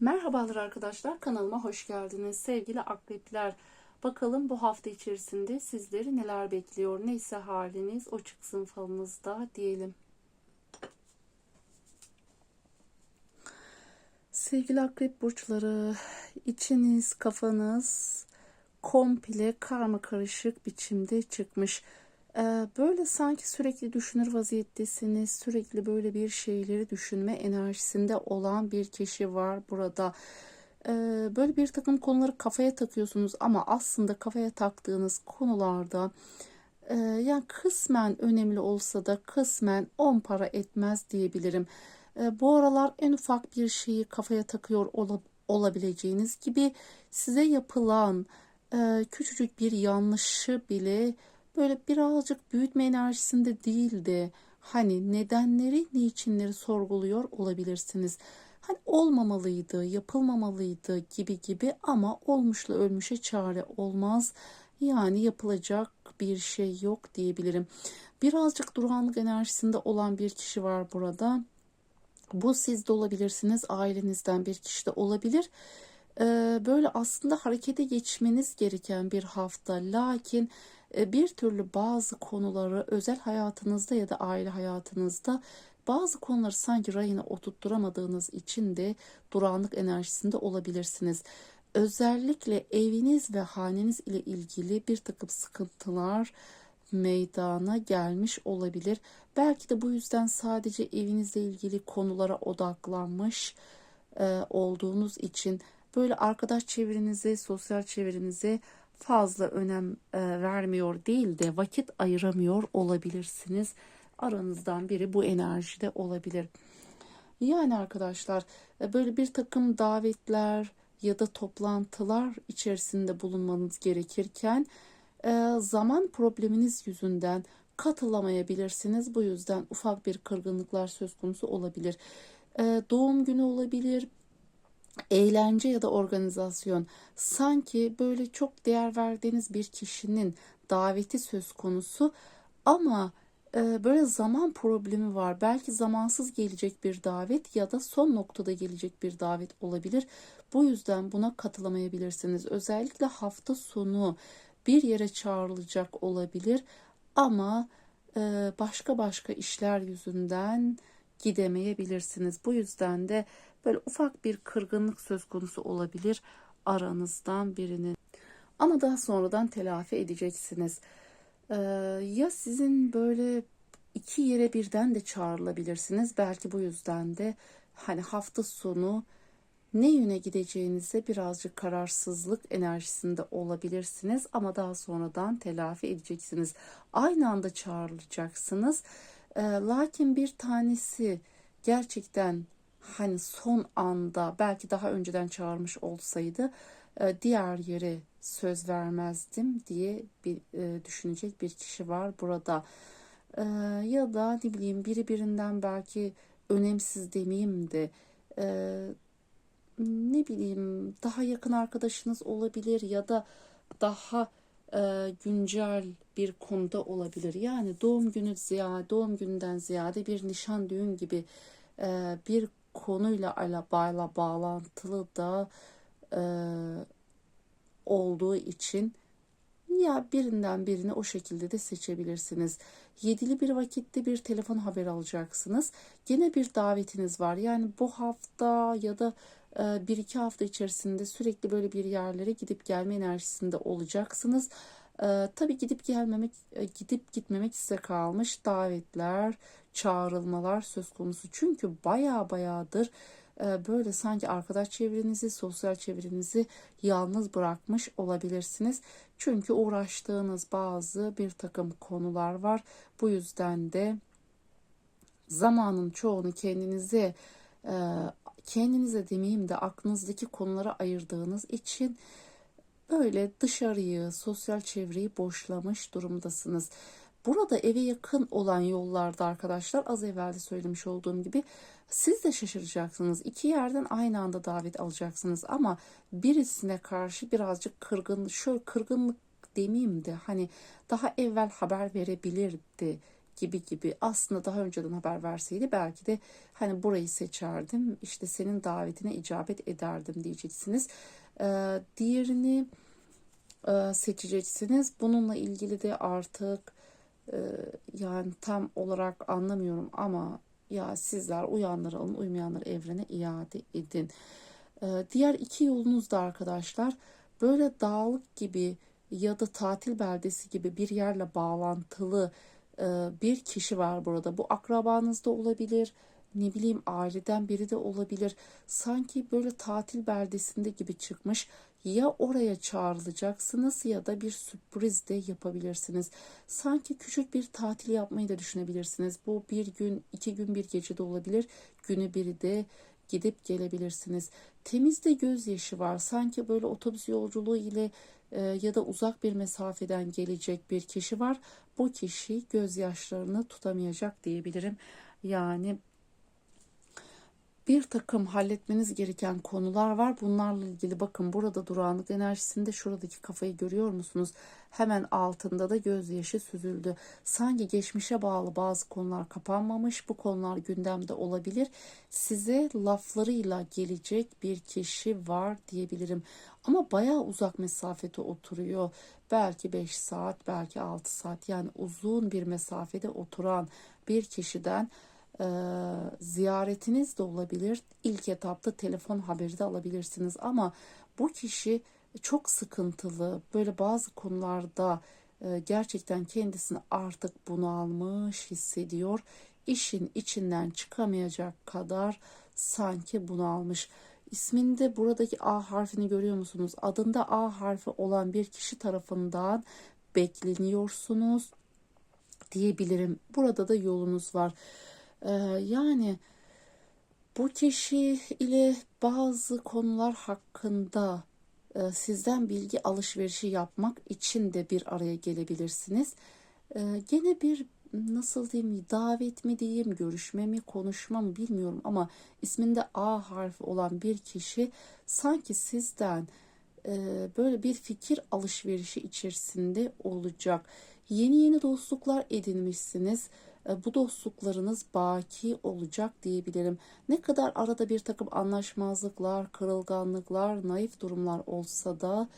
Merhabalar arkadaşlar kanalıma hoş geldiniz sevgili akrepler. Bakalım bu hafta içerisinde sizleri neler bekliyor neyse haliniz o çıksın falınızda diyelim. Sevgili akrep burçları içiniz kafanız komple karma karışık biçimde çıkmış. Böyle sanki sürekli düşünür vaziyettesiniz. Sürekli böyle bir şeyleri düşünme enerjisinde olan bir kişi var burada. Böyle bir takım konuları kafaya takıyorsunuz ama aslında kafaya taktığınız konularda yani kısmen önemli olsa da kısmen on para etmez diyebilirim. Bu aralar en ufak bir şeyi kafaya takıyor olabileceğiniz gibi size yapılan küçücük bir yanlışı bile böyle birazcık büyütme enerjisinde değil de hani nedenleri, niçinleri sorguluyor olabilirsiniz. Hani olmamalıydı, yapılmamalıydı gibi gibi ama olmuşla ölmüşe çare olmaz. Yani yapılacak bir şey yok diyebilirim. Birazcık duranlık enerjisinde olan bir kişi var burada. Bu siz de olabilirsiniz, ailenizden bir kişi de olabilir. Ee, böyle aslında harekete geçmeniz gereken bir hafta. Lakin bir türlü bazı konuları özel hayatınızda ya da aile hayatınızda bazı konuları sanki rayına oturtturamadığınız için de duranlık enerjisinde olabilirsiniz. Özellikle eviniz ve haneniz ile ilgili bir takım sıkıntılar meydana gelmiş olabilir. Belki de bu yüzden sadece evinizle ilgili konulara odaklanmış e, olduğunuz için böyle arkadaş çevrenize, sosyal çevrenize fazla önem e, vermiyor değil de vakit ayıramıyor olabilirsiniz. Aranızdan biri bu enerjide olabilir. Yani arkadaşlar e, böyle bir takım davetler ya da toplantılar içerisinde bulunmanız gerekirken e, zaman probleminiz yüzünden katılamayabilirsiniz. Bu yüzden ufak bir kırgınlıklar söz konusu olabilir. E, doğum günü olabilir, eğlence ya da organizasyon sanki böyle çok değer verdiğiniz bir kişinin daveti söz konusu ama e, böyle zaman problemi var. Belki zamansız gelecek bir davet ya da son noktada gelecek bir davet olabilir. Bu yüzden buna katılamayabilirsiniz. Özellikle hafta sonu bir yere çağrılacak olabilir ama e, başka başka işler yüzünden gidemeyebilirsiniz. Bu yüzden de böyle ufak bir kırgınlık söz konusu olabilir aranızdan birinin. Ama daha sonradan telafi edeceksiniz. Ee, ya sizin böyle iki yere birden de çağrılabilirsiniz. Belki bu yüzden de hani hafta sonu ne yöne gideceğinize birazcık kararsızlık enerjisinde olabilirsiniz ama daha sonradan telafi edeceksiniz. Aynı anda çağrılacaksınız. E, lakin bir tanesi gerçekten hani son anda belki daha önceden çağırmış olsaydı e, diğer yere söz vermezdim diye bir e, düşünecek bir kişi var burada. E, ya da ne bileyim biri birinden belki önemsiz demeyeyim de ne bileyim daha yakın arkadaşınız olabilir ya da daha güncel bir konuda olabilir. Yani doğum günü ziyade doğum günden ziyade bir nişan düğün gibi bir konuyla alabağla bağlantılı da e, olduğu için ya birinden birini o şekilde de seçebilirsiniz. Yedili bir vakitte bir telefon haber alacaksınız. Gene bir davetiniz var. Yani bu hafta ya da e, bir iki hafta içerisinde sürekli böyle bir yerlere gidip gelme enerjisinde olacaksınız. Ee, tabii gidip gelmemek, e, gidip gitmemek size kalmış davetler, çağrılmalar söz konusu. Çünkü baya bayadır e, böyle sanki arkadaş çevrenizi, sosyal çevrenizi yalnız bırakmış olabilirsiniz. Çünkü uğraştığınız bazı bir takım konular var. Bu yüzden de zamanın çoğunu kendinize e, kendinize demeyeyim de aklınızdaki konulara ayırdığınız için böyle dışarıyı, sosyal çevreyi boşlamış durumdasınız. Burada eve yakın olan yollarda arkadaşlar az evvel de söylemiş olduğum gibi siz de şaşıracaksınız. İki yerden aynı anda davet alacaksınız ama birisine karşı birazcık kırgın, şöyle kırgınlık demeyeyim de hani daha evvel haber verebilirdi gibi gibi aslında daha önceden haber verseydi belki de hani burayı seçerdim işte senin davetine icabet ederdim diyeceksiniz. Ee, diğerini e, seçeceksiniz. Bununla ilgili de artık e, yani tam olarak anlamıyorum ama ya sizler uyanları alın uymayanları evrene iade edin. Ee, diğer iki yolunuz da arkadaşlar böyle dağlık gibi ya da tatil beldesi gibi bir yerle bağlantılı e, bir kişi var burada. Bu akrabanız da olabilir, ne bileyim aileden biri de olabilir. Sanki böyle tatil beldesinde gibi çıkmış. Ya oraya çağrılacaksınız ya da bir sürpriz de yapabilirsiniz. Sanki küçük bir tatil yapmayı da düşünebilirsiniz. Bu bir gün, iki gün, bir gece de olabilir. Günü biri de gidip gelebilirsiniz. Temizde gözyaşı var. Sanki böyle otobüs yolculuğu ile e, ya da uzak bir mesafeden gelecek bir kişi var. Bu kişi gözyaşlarını tutamayacak diyebilirim. Yani bir takım halletmeniz gereken konular var. Bunlarla ilgili bakın burada durağanlık enerjisinde şuradaki kafayı görüyor musunuz? Hemen altında da gözyaşı süzüldü. Sanki geçmişe bağlı bazı konular kapanmamış. Bu konular gündemde olabilir. Size laflarıyla gelecek bir kişi var diyebilirim. Ama bayağı uzak mesafede oturuyor. Belki 5 saat, belki 6 saat yani uzun bir mesafede oturan bir kişiden e, ziyaretiniz de olabilir. İlk etapta telefon haberi de alabilirsiniz ama bu kişi çok sıkıntılı. Böyle bazı konularda e, gerçekten kendisini artık bunalmış hissediyor. İşin içinden çıkamayacak kadar sanki bunalmış. İsminde buradaki A harfini görüyor musunuz? Adında A harfi olan bir kişi tarafından bekleniyorsunuz diyebilirim. Burada da yolunuz var. Ee, yani bu kişi ile bazı konular hakkında e, sizden bilgi alışverişi yapmak için de bir araya gelebilirsiniz. Ee, gene bir nasıl diyeyim davet mi diyeyim görüşme mi konuşma mı bilmiyorum ama isminde A harfi olan bir kişi sanki sizden e, böyle bir fikir alışverişi içerisinde olacak. Yeni yeni dostluklar edinmişsiniz e, bu dostluklarınız baki olacak diyebilirim. Ne kadar arada bir takım anlaşmazlıklar, kırılganlıklar, naif durumlar olsa da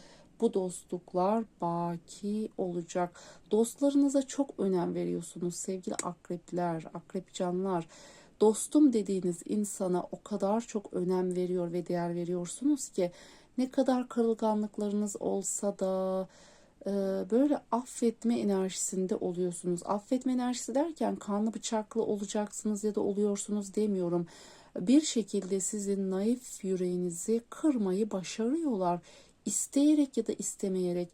bu dostluklar baki olacak. Dostlarınıza çok önem veriyorsunuz sevgili akrepler, akrepcanlar. Dostum dediğiniz insana o kadar çok önem veriyor ve değer veriyorsunuz ki ne kadar kırılganlıklarınız olsa da e, böyle affetme enerjisinde oluyorsunuz. Affetme enerjisi derken kanlı bıçaklı olacaksınız ya da oluyorsunuz demiyorum. Bir şekilde sizin naif yüreğinizi kırmayı başarıyorlar. İsteyerek ya da istemeyerek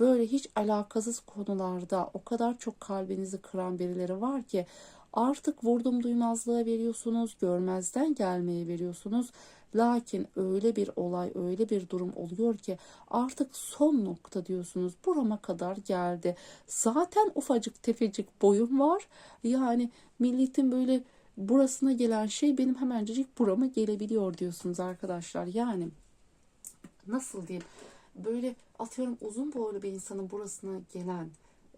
böyle hiç alakasız konularda o kadar çok kalbinizi kıran birileri var ki artık vurdum duymazlığa veriyorsunuz, görmezden gelmeye veriyorsunuz Lakin öyle bir olay, öyle bir durum oluyor ki artık son nokta diyorsunuz. Burama kadar geldi. Zaten ufacık tefecik boyum var. Yani milletin böyle burasına gelen şey benim hemencecik burama gelebiliyor diyorsunuz arkadaşlar. Yani nasıl diyeyim? Böyle atıyorum uzun boylu bir insanın burasına gelen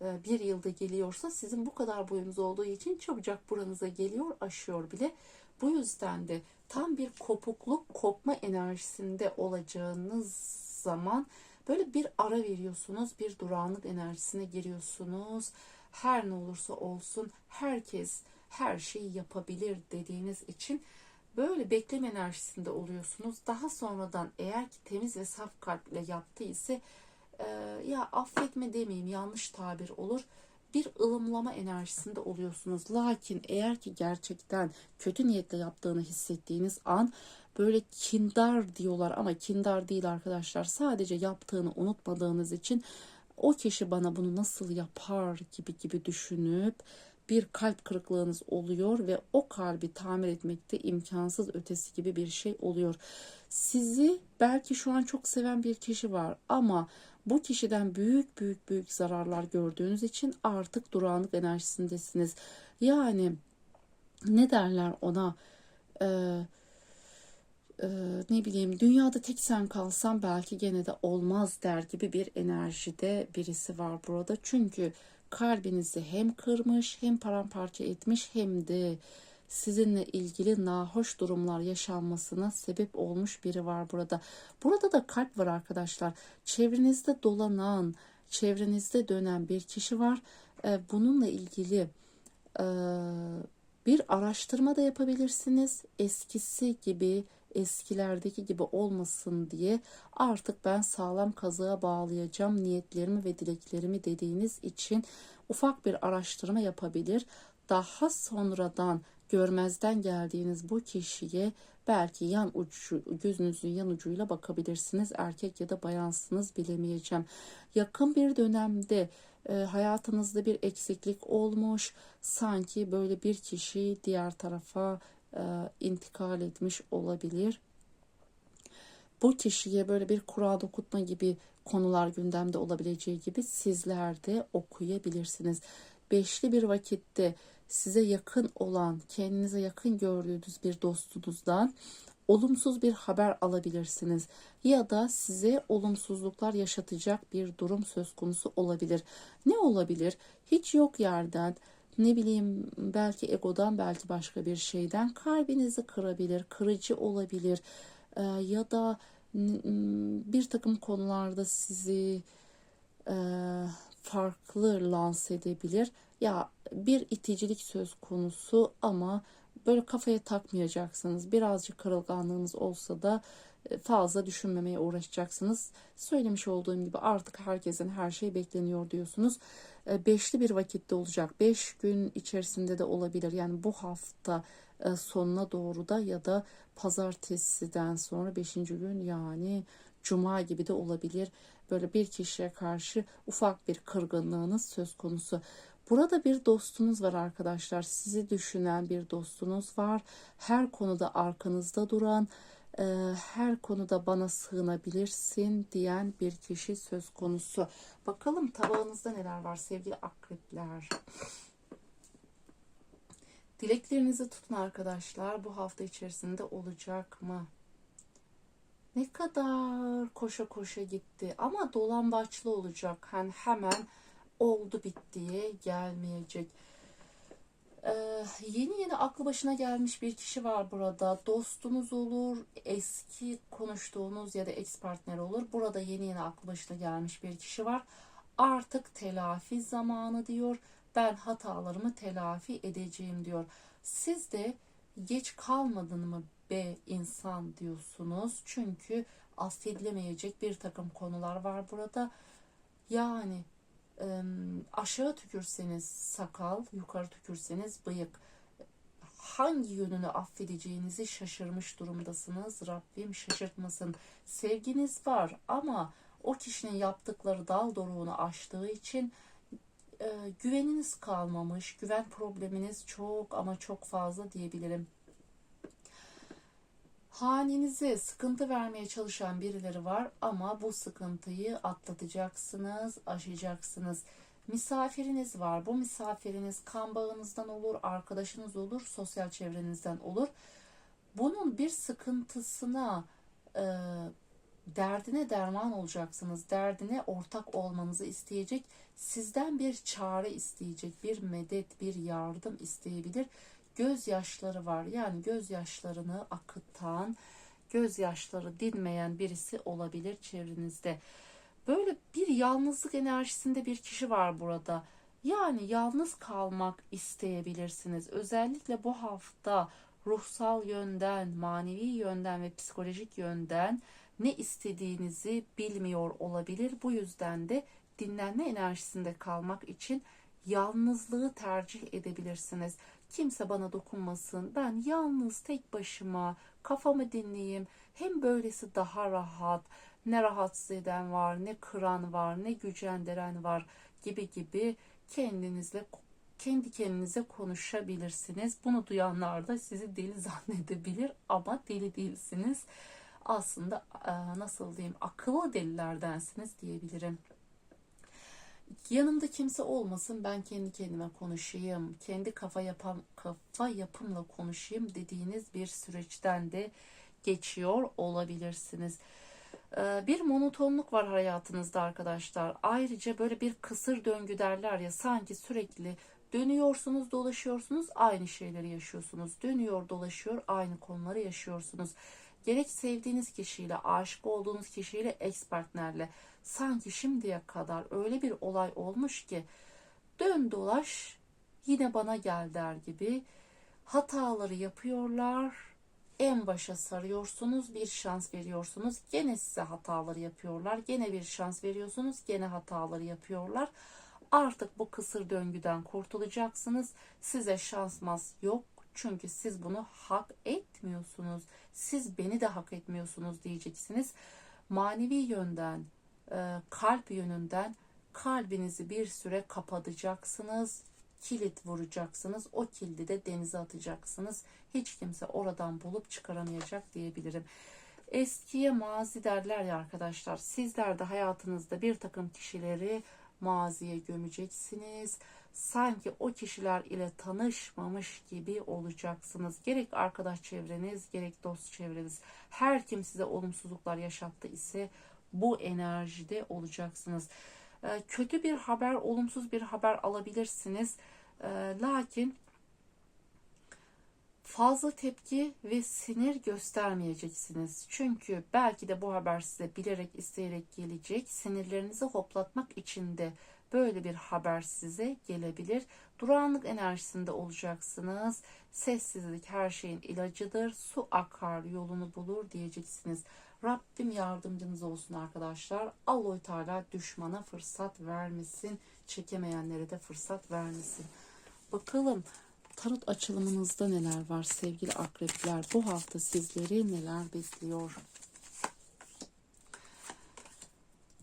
e, bir yılda geliyorsa sizin bu kadar boyunuz olduğu için çabucak buranıza geliyor, aşıyor bile. Bu yüzden de tam bir kopukluk, kopma enerjisinde olacağınız zaman böyle bir ara veriyorsunuz, bir durağanlık enerjisine giriyorsunuz. Her ne olursa olsun herkes her şeyi yapabilir dediğiniz için böyle bekleme enerjisinde oluyorsunuz. Daha sonradan eğer ki temiz ve saf kalple yaptı ise e, ya affetme demeyeyim yanlış tabir olur bir ılımlama enerjisinde oluyorsunuz. Lakin eğer ki gerçekten kötü niyetle yaptığını hissettiğiniz an böyle kindar diyorlar ama kindar değil arkadaşlar. Sadece yaptığını unutmadığınız için o kişi bana bunu nasıl yapar gibi gibi düşünüp bir kalp kırıklığınız oluyor ve o kalbi tamir etmekte imkansız ötesi gibi bir şey oluyor. Sizi belki şu an çok seven bir kişi var ama bu kişiden büyük büyük büyük zararlar gördüğünüz için artık durağanlık enerjisindesiniz. Yani ne derler ona e, e, ne bileyim dünyada tek sen kalsan belki gene de olmaz der gibi bir enerjide birisi var burada. Çünkü kalbinizi hem kırmış hem paramparça etmiş hem de sizinle ilgili nahoş durumlar yaşanmasına sebep olmuş biri var burada. Burada da kalp var arkadaşlar. Çevrenizde dolanan, çevrenizde dönen bir kişi var. Ee, bununla ilgili e, bir araştırma da yapabilirsiniz. Eskisi gibi eskilerdeki gibi olmasın diye artık ben sağlam kazığa bağlayacağım niyetlerimi ve dileklerimi dediğiniz için ufak bir araştırma yapabilir. Daha sonradan görmezden geldiğiniz bu kişiye belki yan ucu, gözünüzün yan ucuyla bakabilirsiniz. Erkek ya da bayansınız bilemeyeceğim. Yakın bir dönemde e, hayatınızda bir eksiklik olmuş. Sanki böyle bir kişi diğer tarafa e, intikal etmiş olabilir. Bu kişiye böyle bir kura dokutma gibi konular gündemde olabileceği gibi sizler de okuyabilirsiniz. Beşli bir vakitte size yakın olan, kendinize yakın gördüğünüz bir dostunuzdan olumsuz bir haber alabilirsiniz ya da size olumsuzluklar yaşatacak bir durum söz konusu olabilir. Ne olabilir? Hiç yok yerden ne bileyim belki egodan belki başka bir şeyden kalbinizi kırabilir, kırıcı olabilir e, ya da bir takım konularda sizi e, farklı lanse edebilir. Ya bir iticilik söz konusu ama böyle kafaya takmayacaksınız. Birazcık kırılganlığınız olsa da e, fazla düşünmemeye uğraşacaksınız. Söylemiş olduğum gibi artık herkesin her şey bekleniyor diyorsunuz. E, beşli bir vakitte olacak. Beş gün içerisinde de olabilir. Yani bu hafta e, sonuna doğru da ya da pazartesiden sonra beşinci gün yani cuma gibi de olabilir. Böyle bir kişiye karşı ufak bir kırgınlığınız söz konusu. Burada bir dostunuz var arkadaşlar. Sizi düşünen bir dostunuz var. Her konuda arkanızda duran, e, her konuda bana sığınabilirsin diyen bir kişi söz konusu. Bakalım tabağınızda neler var sevgili akrepler. Dileklerinizi tutun arkadaşlar. Bu hafta içerisinde olacak mı? Ne kadar koşa koşa gitti ama dolambaçlı olacak. Hani hemen oldu bittiye gelmeyecek. Ee, yeni yeni aklı başına gelmiş bir kişi var burada. Dostunuz olur, eski konuştuğunuz ya da ex partner olur. Burada yeni yeni aklı başına gelmiş bir kişi var. Artık telafi zamanı diyor. Ben hatalarımı telafi edeceğim diyor. Siz de geç kalmadın mı be insan diyorsunuz. Çünkü affedilemeyecek bir takım konular var burada. Yani aşağı tükürseniz sakal, yukarı tükürseniz bıyık. Hangi yönünü affedeceğinizi şaşırmış durumdasınız. Rabbim şaşırtmasın. Sevginiz var ama o kişinin yaptıkları dal doruğunu aştığı için e, güveniniz kalmamış. Güven probleminiz çok ama çok fazla diyebilirim hanenize sıkıntı vermeye çalışan birileri var ama bu sıkıntıyı atlatacaksınız, aşacaksınız. Misafiriniz var. Bu misafiriniz kan bağınızdan olur, arkadaşınız olur, sosyal çevrenizden olur. Bunun bir sıkıntısına, e, derdine derman olacaksınız. Derdine ortak olmanızı isteyecek. Sizden bir çare isteyecek, bir medet, bir yardım isteyebilir gözyaşları var. Yani gözyaşlarını akıtan, gözyaşları dinmeyen birisi olabilir çevrenizde. Böyle bir yalnızlık enerjisinde bir kişi var burada. Yani yalnız kalmak isteyebilirsiniz. Özellikle bu hafta ruhsal yönden, manevi yönden ve psikolojik yönden ne istediğinizi bilmiyor olabilir. Bu yüzden de dinlenme enerjisinde kalmak için yalnızlığı tercih edebilirsiniz. Kimse bana dokunmasın. Ben yalnız tek başıma kafamı dinleyeyim. Hem böylesi daha rahat. Ne rahatsız eden var, ne kıran var, ne gücendiren var gibi gibi kendinizle kendi kendinize konuşabilirsiniz. Bunu duyanlar da sizi deli zannedebilir ama deli değilsiniz. Aslında nasıl diyeyim akıllı delilerdensiniz diyebilirim yanımda kimse olmasın ben kendi kendime konuşayım, kendi kafa yapan kafa yapımla konuşayım dediğiniz bir süreçten de geçiyor olabilirsiniz. Ee, Bir monotonluk var hayatınızda arkadaşlar. Ayrıca böyle bir kısır döngü derler ya sanki sürekli dönüyorsunuz, dolaşıyorsunuz, aynı şeyleri yaşıyorsunuz. Dönüyor, dolaşıyor, aynı konuları yaşıyorsunuz. Gerek sevdiğiniz kişiyle, aşık olduğunuz kişiyle, ex partnerle sanki şimdiye kadar öyle bir olay olmuş ki dön dolaş yine bana gel der gibi hataları yapıyorlar. En başa sarıyorsunuz, bir şans veriyorsunuz. Gene size hataları yapıyorlar. Gene bir şans veriyorsunuz, gene hataları yapıyorlar. Artık bu kısır döngüden kurtulacaksınız. Size şansmaz yok. Çünkü siz bunu hak etmiyorsunuz. Siz beni de hak etmiyorsunuz diyeceksiniz. Manevi yönden, kalp yönünden kalbinizi bir süre kapatacaksınız. Kilit vuracaksınız. O kilidi de denize atacaksınız. Hiç kimse oradan bulup çıkaramayacak diyebilirim. Eskiye mazi derler ya arkadaşlar. Sizler de hayatınızda bir takım kişileri maziye gömeceksiniz. Sanki o kişiler ile tanışmamış gibi olacaksınız. Gerek arkadaş çevreniz, gerek dost çevreniz. Her kim size olumsuzluklar yaşattı ise bu enerjide olacaksınız. Ee, Kötü bir haber, olumsuz bir haber alabilirsiniz. Ee, Lakin fazla tepki ve sinir göstermeyeceksiniz. Çünkü belki de bu haber size bilerek isteyerek gelecek. Sinirlerinizi hoplatmak için de böyle bir haber size gelebilir. Durağanlık enerjisinde olacaksınız. Sessizlik her şeyin ilacıdır. Su akar yolunu bulur diyeceksiniz. Rabbim yardımcınız olsun arkadaşlar. Allah Teala düşmana fırsat vermesin. Çekemeyenlere de fırsat vermesin. Bakalım tarot açılımınızda neler var sevgili akrepler? Bu hafta sizleri neler bekliyor?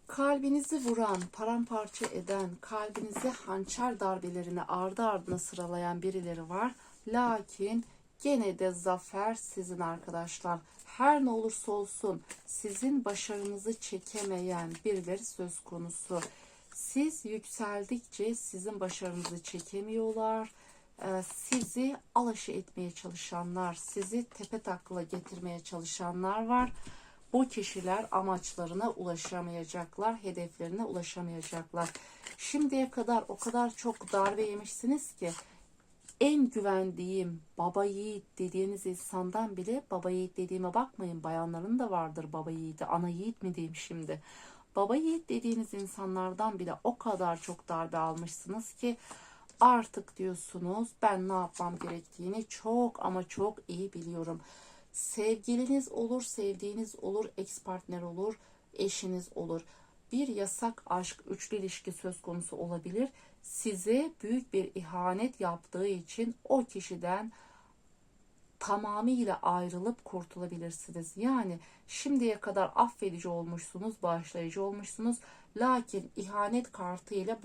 Kalbinizi vuran, paramparça eden, kalbinizi hançer darbelerini ardı ardına sıralayan birileri var. Lakin gene de zafer sizin arkadaşlar. Her ne olursa olsun sizin başarınızı çekemeyen birileri söz konusu. Siz yükseldikçe sizin başarınızı çekemiyorlar. Ee, Sizi alışı etmeye çalışanlar, sizi tepe takla getirmeye çalışanlar var. Bu kişiler amaçlarına ulaşamayacaklar, hedeflerine ulaşamayacaklar. Şimdiye kadar o kadar çok darbe yemişsiniz ki en güvendiğim baba yiğit dediğiniz insandan bile baba yiğit dediğime bakmayın. Bayanların da vardır baba yiğidi. Ana yiğit mi diyeyim şimdi. Baba yiğit dediğiniz insanlardan bile o kadar çok darbe almışsınız ki artık diyorsunuz ben ne yapmam gerektiğini çok ama çok iyi biliyorum. Sevgiliniz olur, sevdiğiniz olur, ex partner olur, eşiniz olur. Bir yasak aşk, üçlü ilişki söz konusu olabilir. Size büyük bir ihanet yaptığı için o kişiden tamamıyla ayrılıp kurtulabilirsiniz. Yani şimdiye kadar affedici olmuşsunuz, bağışlayıcı olmuşsunuz. Lakin ihanet kartı ile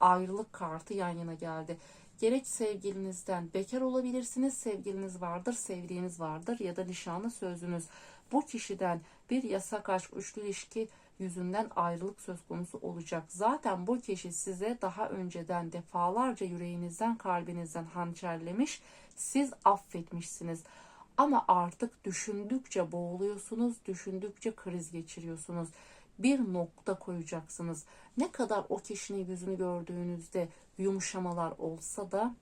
ayrılık kartı yan yana geldi. Gerek sevgilinizden bekar olabilirsiniz, sevgiliniz vardır, sevdiğiniz vardır ya da nişanlı sözünüz. Bu kişiden bir yasak aşk, üçlü ilişki yüzünden ayrılık söz konusu olacak. Zaten bu kişi size daha önceden defalarca yüreğinizden, kalbinizden hançerlemiş, siz affetmişsiniz. Ama artık düşündükçe boğuluyorsunuz, düşündükçe kriz geçiriyorsunuz. Bir nokta koyacaksınız. Ne kadar o kişinin yüzünü gördüğünüzde yumuşamalar olsa da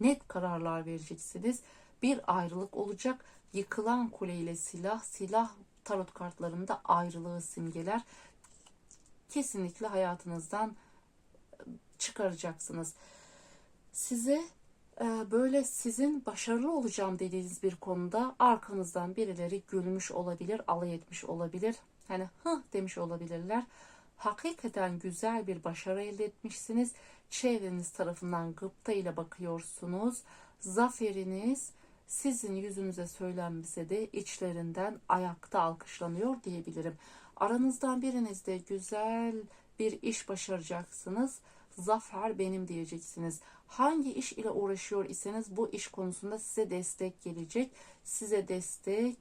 net kararlar vereceksiniz. Bir ayrılık olacak. Yıkılan kuleyle silah, silah tarot kartlarında ayrılığı simgeler. Kesinlikle hayatınızdan çıkaracaksınız. Size böyle sizin başarılı olacağım dediğiniz bir konuda arkanızdan birileri gülmüş olabilir, alay etmiş olabilir. Hani hı demiş olabilirler. Hakikaten güzel bir başarı elde etmişsiniz. Çevreniz tarafından gıpta ile bakıyorsunuz. Zaferiniz sizin yüzünüze söylenmese de içlerinden ayakta alkışlanıyor diyebilirim. Aranızdan birinizde güzel bir iş başaracaksınız. Zafer benim diyeceksiniz. Hangi iş ile uğraşıyor iseniz bu iş konusunda size destek gelecek. Size destek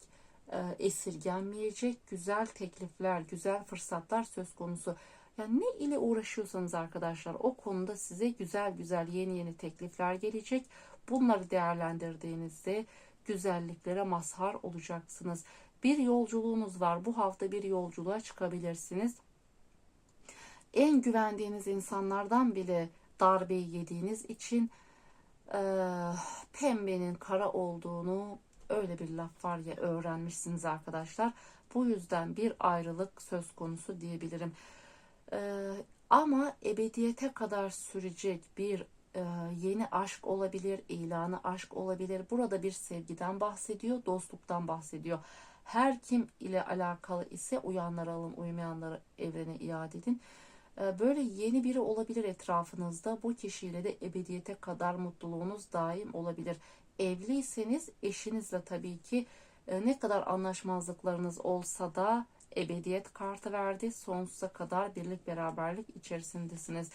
e, esirgenmeyecek güzel teklifler, güzel fırsatlar söz konusu. Yani ne ile uğraşıyorsanız arkadaşlar o konuda size güzel güzel yeni yeni teklifler gelecek. Bunları değerlendirdiğinizde güzelliklere mazhar olacaksınız. Bir yolculuğunuz var. Bu hafta bir yolculuğa çıkabilirsiniz. En güvendiğiniz insanlardan bile darbeyi yediğiniz için eee, pembenin kara olduğunu öyle bir laf var ya öğrenmişsiniz arkadaşlar. Bu yüzden bir ayrılık söz konusu diyebilirim. Eee, ama ebediyete kadar sürecek bir e, yeni aşk olabilir, ilanı aşk olabilir. Burada bir sevgiden bahsediyor, dostluktan bahsediyor. Her kim ile alakalı ise uyanları alın, uymayanları evrene iade edin. E, Böyle yeni biri olabilir etrafınızda. Bu kişiyle de ebediyete kadar mutluluğunuz daim olabilir. Evliyseniz eşinizle tabii ki e, ne kadar anlaşmazlıklarınız olsa da ebediyet kartı verdi. Sonsuza kadar birlik beraberlik içerisindesiniz.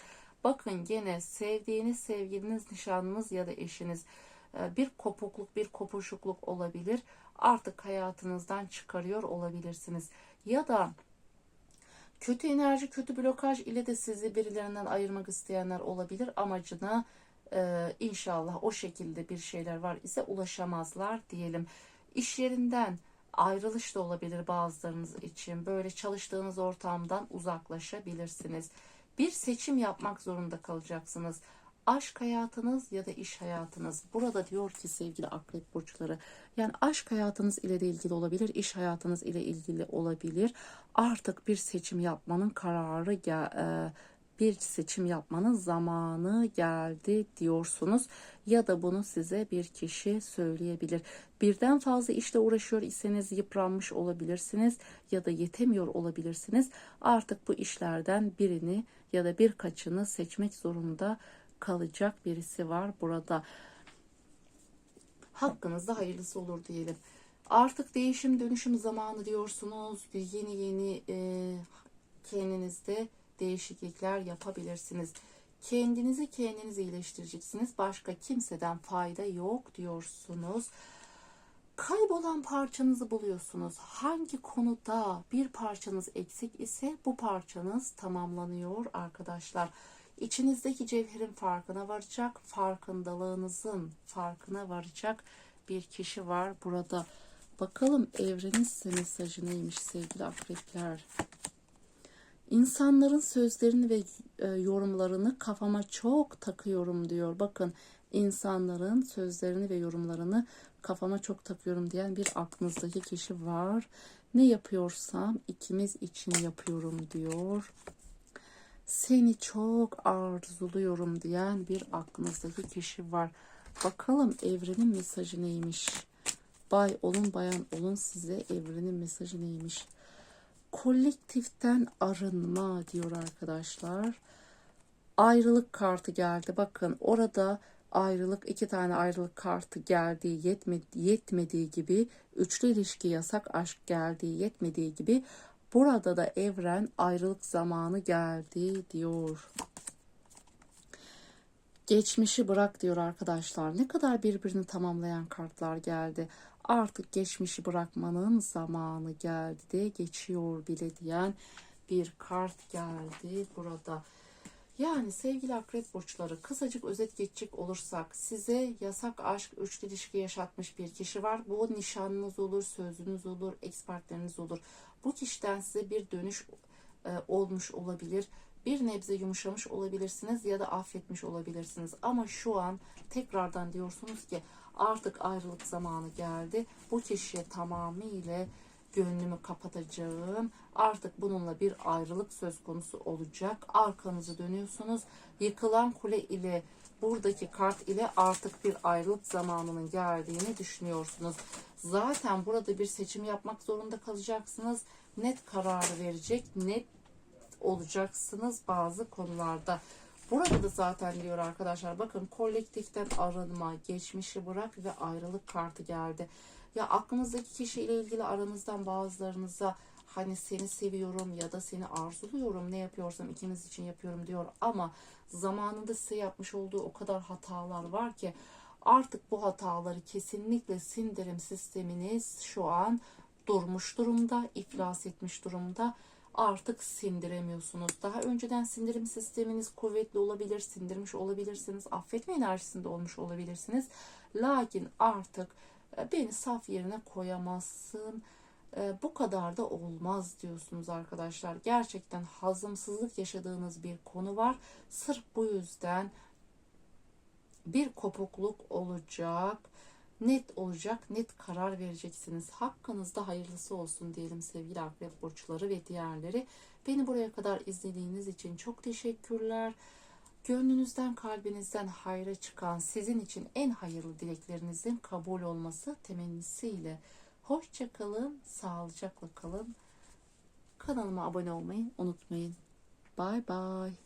Bakın gene sevdiğiniz sevgiliniz, nişanlınız ya da eşiniz e, bir kopukluk, bir kopuşukluk olabilir. Artık hayatınızdan çıkarıyor olabilirsiniz. Ya da kötü enerji, kötü blokaj ile de sizi birilerinden ayırmak isteyenler olabilir. Amacına e, inşallah o şekilde bir şeyler var ise ulaşamazlar diyelim. İş yerinden ayrılış da olabilir bazılarınız için. Böyle çalıştığınız ortamdan uzaklaşabilirsiniz. Bir seçim yapmak zorunda kalacaksınız. Aşk hayatınız ya da iş hayatınız. Burada diyor ki sevgili akrep burçları. Yani aşk hayatınız ile de ilgili olabilir, iş hayatınız ile ilgili olabilir. Artık bir seçim yapmanın kararı e, bir seçim yapmanın zamanı geldi diyorsunuz ya da bunu size bir kişi söyleyebilir. Birden fazla işle uğraşıyor iseniz yıpranmış olabilirsiniz ya da yetemiyor olabilirsiniz. Artık bu işlerden birini ya da birkaçını seçmek zorunda kalacak birisi var burada. Hakkınızda hayırlısı olur diyelim. Artık değişim dönüşüm zamanı diyorsunuz. Yeni yeni e, kendinizde değişiklikler yapabilirsiniz. Kendinizi kendiniz iyileştireceksiniz. Başka kimseden fayda yok diyorsunuz. Kaybolan parçanızı buluyorsunuz. Hangi konuda bir parçanız eksik ise bu parçanız tamamlanıyor arkadaşlar. İçinizdeki cevherin farkına varacak, farkındalığınızın farkına varacak bir kişi var burada. Bakalım evrenin size mesajı neymiş sevgili akrepler. İnsanların sözlerini ve e, yorumlarını kafama çok takıyorum diyor. Bakın insanların sözlerini ve yorumlarını kafama çok takıyorum diyen bir aklınızdaki kişi var. Ne yapıyorsam ikimiz için yapıyorum diyor. Seni çok arzuluyorum diyen bir aklınızdaki kişi var. Bakalım evrenin mesajı neymiş? Bay olun bayan olun size evrenin mesajı neymiş? kolektiften arınma diyor arkadaşlar. Ayrılık kartı geldi. Bakın orada ayrılık iki tane ayrılık kartı geldiği yetmedi, yetmediği gibi üçlü ilişki yasak aşk geldiği yetmediği gibi burada da evren ayrılık zamanı geldi diyor. Geçmişi bırak diyor arkadaşlar. Ne kadar birbirini tamamlayan kartlar geldi. Artık geçmişi bırakmanın zamanı geldi de geçiyor bile diyen bir kart geldi burada. Yani sevgili akrep burçları kısacık özet geçecek olursak size yasak aşk üçlü ilişki yaşatmış bir kişi var. Bu nişanınız olur, sözünüz olur, ekspertleriniz olur. Bu kişiden size bir dönüş e, olmuş olabilir bir nebze yumuşamış olabilirsiniz ya da affetmiş olabilirsiniz. Ama şu an tekrardan diyorsunuz ki artık ayrılık zamanı geldi. Bu kişiye tamamıyla gönlümü kapatacağım. Artık bununla bir ayrılık söz konusu olacak. Arkanızı dönüyorsunuz. Yıkılan kule ile buradaki kart ile artık bir ayrılık zamanının geldiğini düşünüyorsunuz. Zaten burada bir seçim yapmak zorunda kalacaksınız. Net kararı verecek, net olacaksınız bazı konularda. Burada da zaten diyor arkadaşlar bakın kolektiften arınma, geçmişi bırak ve ayrılık kartı geldi. Ya aklınızdaki kişiyle ilgili aranızdan bazılarınıza hani seni seviyorum ya da seni arzuluyorum ne yapıyorsam ikimiz için yapıyorum diyor ama zamanında size yapmış olduğu o kadar hatalar var ki artık bu hataları kesinlikle sindirim sisteminiz şu an durmuş durumda, iflas etmiş durumda artık sindiremiyorsunuz. Daha önceden sindirim sisteminiz kuvvetli olabilir, sindirmiş olabilirsiniz, affetme enerjisinde olmuş olabilirsiniz. Lakin artık beni saf yerine koyamazsın, e, bu kadar da olmaz diyorsunuz arkadaşlar. Gerçekten hazımsızlık yaşadığınız bir konu var. Sırf bu yüzden bir kopukluk olacak. Net olacak, net karar vereceksiniz. Hakkınızda hayırlısı olsun diyelim sevgili akrep burçları ve diğerleri. Beni buraya kadar izlediğiniz için çok teşekkürler. Gönlünüzden, kalbinizden hayra çıkan sizin için en hayırlı dileklerinizin kabul olması temennisiyle. Hoşça kalın, sağlıcakla kalın. Kanalıma abone olmayı unutmayın. Bye bye.